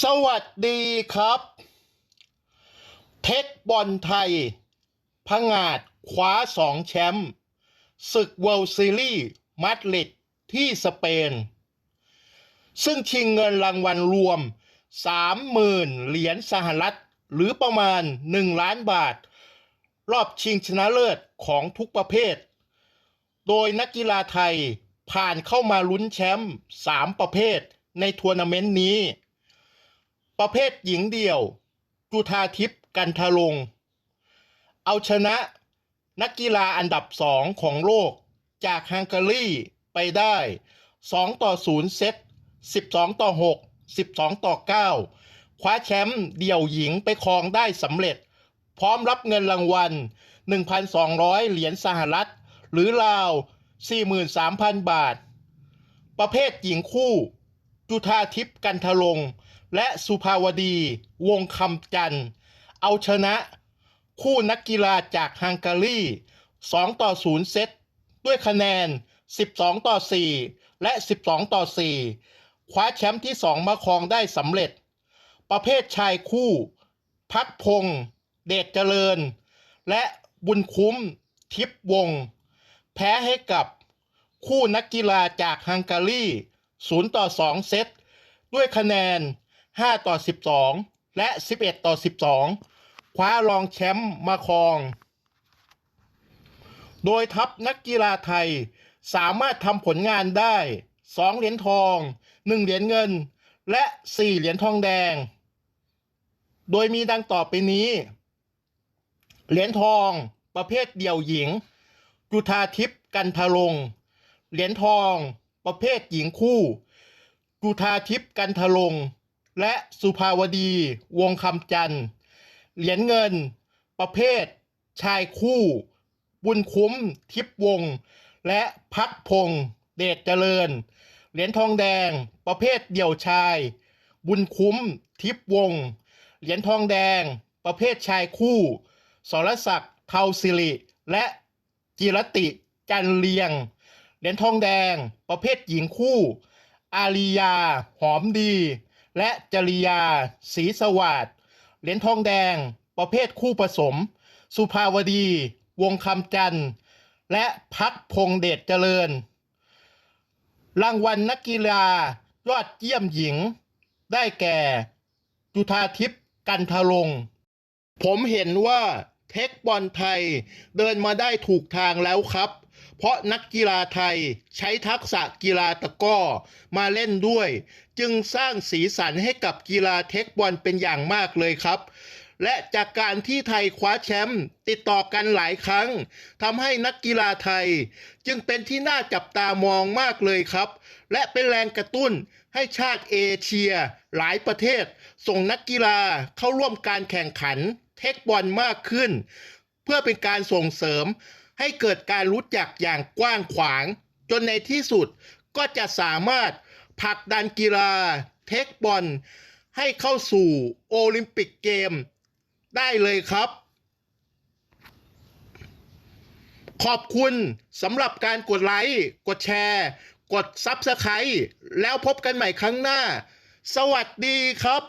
สวัสดีครับ เทคบอลไทยพงาดคว้าสองแชมป์ศึกเวิลด์ซีรีส์มาดริดที่สเปน ซึ่งชิงเงินรางวัลรวม 30,000 เหรียญสหรัฐ หรือประมาณ 1 ล้านบาท รอบชิงชนะเลิศของทุกประเภท โดยนักกีฬาไทยผ่านเข้ามาลุ้นแชมป์3ประเภทในทัวร์นาเมนต์นี้ ประเภทหญิงเดี่ยว จุธาทิพย์กันทะลง เอาชนะนักกีฬาอันดับสองของโลกจากฮังการีไปได้ 2 ต่อ 0 เซต 12 ต่อ 6 12 ต่อ 9 คว้าแชมป์เดี่ยวหญิงไปครองได้สำเร็จ พร้อมรับเงินรางวัล 1,200 เหรียญสหรัฐ หรือราว 43,000 บาท ประเภทหญิงคู่ จุธาทิพย์กันทะลง และสุภาวดี วงคำจันทร์เอาชนะคู่นักกีฬาจากฮังการี 2 ต่อ 0 เซตด้วยคะแนน 12 ต่อ 4 และ 12 ต่อ 4 คว้าแชมป์ที่ 2 มาครองได้สำเร็จ ประเภทชายคู่ พักพงษ์เดชเจริญ และบุญคุ้ม ทิพวง แพ้ให้กับคู่นักกีฬาจากฮังการี 0 ต่อ 2 เซตด้วยคะแนน 5 ต่อ 12 และ 11 ต่อ 12 คว้ารองแชมป์มาครอง โดยทัพนักกีฬาไทยสามารถทำผลงานได้ 2 เหรียญทอง 1 เหรียญเงิน และ 4 เหรียญทองแดง โดยมีดังต่อไปนี้ เหรียญทองประเภทเดี่ยวหญิง จุธาทิพย์กันทะลง เหรียญทองประเภทหญิงคู่ จุธาทิพย์กันทะลง และสุภาวดี วงคำจันทร์เหรียญเงิน ประเภท ชายคู่ บุญคุ้ม ทิพวง และพักพง เดชเจริญ เหรียญทองแดง ประเภทเดี่ยวชาย บุญคุ้ม ทิพวง เหรียญทองแดง ประเภทชายคู่ สรศักดิ์เทาสิริ และจิรติ จันเลียง เหรียญทองแดง ประเภทหญิงคู่ อาริยา หอมดี และจริยาศรีสวัสดเหรียญทองแดง ประเภทคู่ผสม สุภาวดี วงคำจันทร์และพักพงเดชเจริญ รางวัลนักกีฬายอดเยี่ยมหญิง ได้แก่ จุธาทิพย์กันทะลง ผมเห็นว่าเทคบอลไทยเดินมาได้ถูกทางแล้วครับ เพราะนักกีฬาไทยใช้ทักษะกีฬาตะก้อมาเล่นด้วย จึงสร้างสีสันให้กับกีฬาเทคบอลเป็นอย่างมากเลยครับ และจากการที่ไทยคว้าแชมป์ติดต่อกันหลายครั้งทำให้นักกีฬาไทย จึงเป็นที่น่าจับตามองมากเลยครับ และเป็นแรงกระตุ้นให้ชาติเอเชีย หลายประเทศ ส่งนักกีฬาเข้าร่วมการแข่งขันเทคบอลมากขึ้น เพื่อเป็นการส่งเสริม ให้เกิดการรู้จักอย่างกว้างขวาง จนในที่สุดก็จะสามารถผลักดันกีฬาเทคบอล ให้เข้าสู่โอลิมปิกเกม ได้เลยครับ ขอบคุณสำหรับการกดไลค์ กดแชร์ กดซับสไครต์แล้วพบกันใหม่ครั้งหน้า สวัสดีครับ